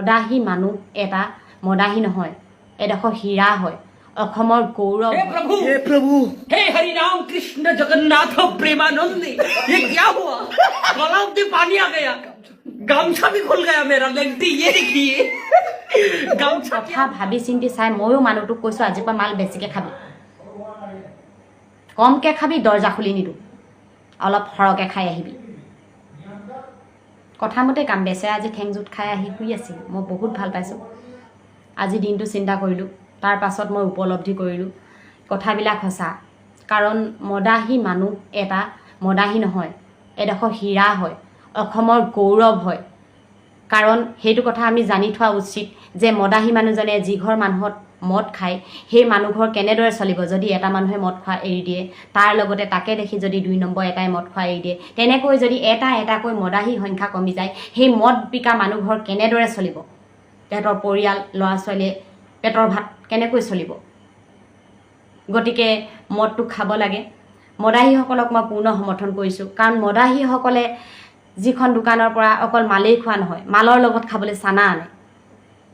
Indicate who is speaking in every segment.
Speaker 1: মদাহী মানুহ এটা মদাহী নহয় এডোখৰ হীৰা হয় অসমৰ গৌৰৱ
Speaker 2: हे
Speaker 1: হয়।
Speaker 2: प्रभु
Speaker 3: हे प्रभु
Speaker 2: हे हरि राम कृष्ण जगन्नाथ प्रेमानंद ये क्या हुआ गलाव में पानी आ गया गामछा भी खुल गया मेरा लेंटी ये देखिए गामछा
Speaker 1: কথা ভাবি চিন্তি চাই ময়ো মানুহটোক কৈছোঁ আজিৰ পৰা মাল বেছিকৈ খাবি কমকৈ খাবি দৰ্জা খুলি নিদিওঁ অলপ সৰহকৈ খাই আহিবি কথামতে কাম বেচেৰা আজি ঠেংজুত খাই আহি শুই আছিল মই বহুত ভাল পাইছোঁ। আজি দিনটো চিন্তা কৰিলোঁ। তাৰ পাছত মই উপলব্ধি কৰিলোঁ। কথাবিলাক সঁচা। কাৰণ মদাহী মানুহ এটা মদাহী নহয় এডোখৰ হীৰা হয় অসমৰ গৌৰৱ হয়। কাৰণ সেইটো কথা আমি জানি থোৱা উচিত যে মদাহী মানুহজনে যি ঘৰ মানুহত মদ খায় সেই মানুহঘৰ কেনেদৰে চলিব? যদি এটা মানুহে মদ খোৱা এৰি দিয়ে তাৰ লগতে তাকে দেখি যদি দুই নম্বৰ এটাই মদ খোৱা এৰি দিয়ে তেনেকৈ যদি এটা এটাকৈ মদাহী সংখ্যা কমি যায় সেই মদ বিকা মানুহঘৰ কেনেদৰে চলিব? তেহেঁতৰ পৰিয়াল ল'ৰা ছোৱালীয়ে পেটৰ ভাত কেনেকৈ চলিব? গতিকে মদটো খাব লাগে। মদাহীসকলক মই পূৰ্ণ সমৰ্থন কৰিছোঁ। কাৰণ মদাহীসকলে যিখন দোকানৰ পৰা অকল মালেই খোৱা নহয় মালৰ লগত খাবলৈ চানা আনে।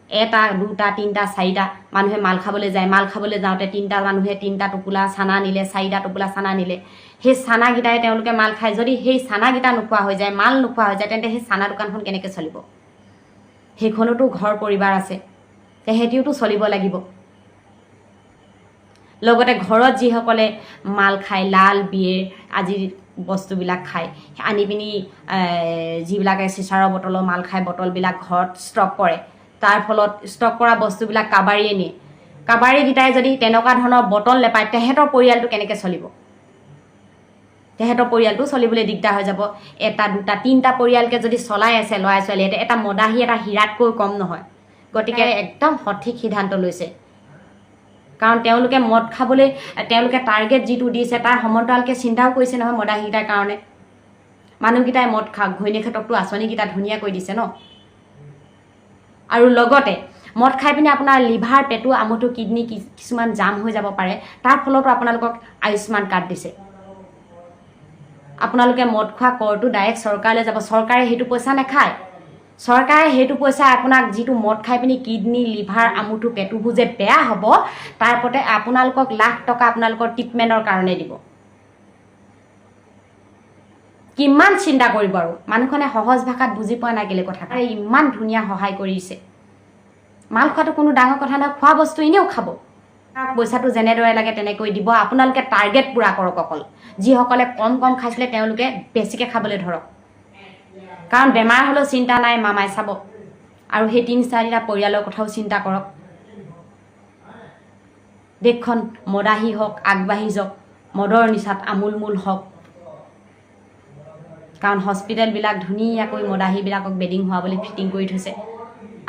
Speaker 1: এটা, দুটা, তিনিটা, চাৰিটা মানুহে মাল খাবলৈ যায়। মাল খাবলৈ যাওঁতে তিনিটা মানুহে তিনিটা টোপোলা চানা নিলে, চাৰিটা টোপোলা চানা নিলে। সেই চানাকেইটাই তেওঁলোকে মাল খায়। যদি সেই চানাকেইটা নোখোৱা হৈ যায়, মাল নোখোৱা হৈ যায়, তেন্তে সেই চানা দোকানখন কেনেকৈ চলিব? সেইখনতো ঘৰ পৰিবাৰ আছে। তেহেঁতিওতো চলিব লাগিব। লগতে ঘৰত যিসকলে মাল খায়, লাল বিয়েৰ আদি বস্তুবিলাক খায়, আনি পিনি যিবিলাকে চিচাৰৰ বটলৰ মাল খায়, বটলবিলাক ঘৰত ষ্টক কৰে তাৰ ফলত ষ্টক কৰা বস্তুবিলাক কাবাৰীয়ে নিয়ে। কাবাৰীকেইটাই যদি তেনেকুৱা ধৰণৰ বটল নেপায় তেহেঁতৰ পৰিয়ালটো কেনেকৈ চলিব? তেহেঁতৰ পৰিয়ালটো চলিবলৈ দিগদাৰ হৈ যাব। এটা দুটা তিনিটা পৰিয়ালকে যদি চলাই আছে ল'ৰা ছোৱালীয়ে এটা মদাহী এটা হীৰাতকৈ কম নহয়। গতিকে একদম সঠিক সিদ্ধান্ত লৈছে। কাৰণ তেওঁলোকে মদ খাবলৈ তেওঁলোকে টাৰ্গেট যিটো দিছে তাৰ সমান্তৰালকৈ চিন্তাও কৰিছে নহয় মদাহীকেইটাৰ কাৰণে। মানুহকেইটাই মদ খাওক ঘৈণীয়েকহঁতকতো আঁচনিকেইটা ধুনীয়াকৈ দিছে ন? আৰু লগতে মদ খাই পিনে আপোনাৰ লিভাৰ পেটু আমঠু কিডনী কিছুমান জাম হৈ যাব পাৰে। তাৰ ফলতো আপোনালোকক আয়ুষ্মান কাৰ্ড দিছে। আপোনালোকে মদ খোৱা কৰটো ডাইৰেক্ট চৰকাৰলৈ যাব। চৰকাৰে সেইটো পইচা নাখায়। চৰকাৰে সেইটো পইচা আপোনাক যিটো মদ খাই পিনি কিডনী লিভাৰ আমুঠু পেটুবোৰ যে বেয়া হ'ব তাৰ ওপৰতে আপোনালোকক লাখ টকা আপোনালোকৰ ট্ৰিটমেণ্টৰ কাৰণে দিব। কিমান চিন্তা কৰিব আৰু মানুহখনে সহজ ভাষাত বুজি পোৱা নাই কেলে কথা আৰে ইমান ধুনীয়া সহায় কৰিছে। মাল খোৱাটো কোনো ডাঙৰ কথা নহয় খোৱা বস্তু এনেও খাব। তাক পইচাটো যেনেদৰে লাগে তেনেকৈ দিব আপোনালোকে টাৰ্গেট পূৰা কৰক অকল। যিসকলে কম কম খাইছিলে তেওঁলোকে বেছিকৈ খাবলৈ ধৰক। কাৰণ বেমাৰ হ'লেও চিন্তা নাই মামাই চাব। আৰু সেই তিনি চাৰিটা পৰিয়ালৰ কথাও চিন্তা কৰক। দেশখন মদাহী হওক আগবাঢ়ি যাওক মদৰ নিচাত আমোলমোল হওক। কাৰণ হস্পিটেলবিলাক ধুনীয়াকৈ মদাহীবিলাকক বেডিং হোৱাবলৈ ফিটিং কৰি থৈছে।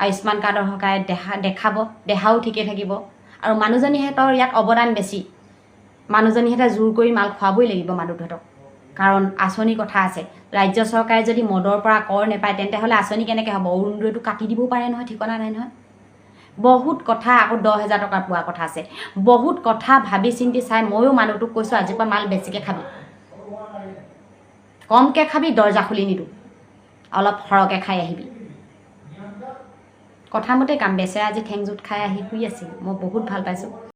Speaker 1: আয়ুষ্মান কাৰ্ডৰ সহায়ত দেখা দেখাব দেহাও ঠিকে থাকিব। আৰু মানুহজনীহঁতৰ ইয়াত অৱদান বেছি। মানুহজনীহঁতে জোৰ কৰি মাল খুৱাবই লাগিব মানুহহঁতক কাৰণ আঁচনি কথা আছে। ৰাজ্য চৰকাৰে যদি মদৰ পৰা কৰ নেপায় তেন্তে হ'লে আঁচনি কেনেকৈ হ'ব? অৰুণোদয়টো কাটি দিবও পাৰে নহয় ঠিকনা নাই নহয়। বহুত কথা আকৌ দহ হেজাৰ টকা পোৱা কথা আছে। বহুত কথা ভাবি চিন্তি চাই ময়ো মানুহটোক কৈছোঁ আজিৰ পৰা মাল বেছিকৈ খাবি। কমকৈ খাবি দৰ্জা খুলি নিদিওঁ অলপ সৰহকৈ খাই আহিবি। কথামতে কাম বেচেৰা আজি ঠেংজুত খাই আহি শুই আছিল। মই বহুত ভাল পাইছোঁ।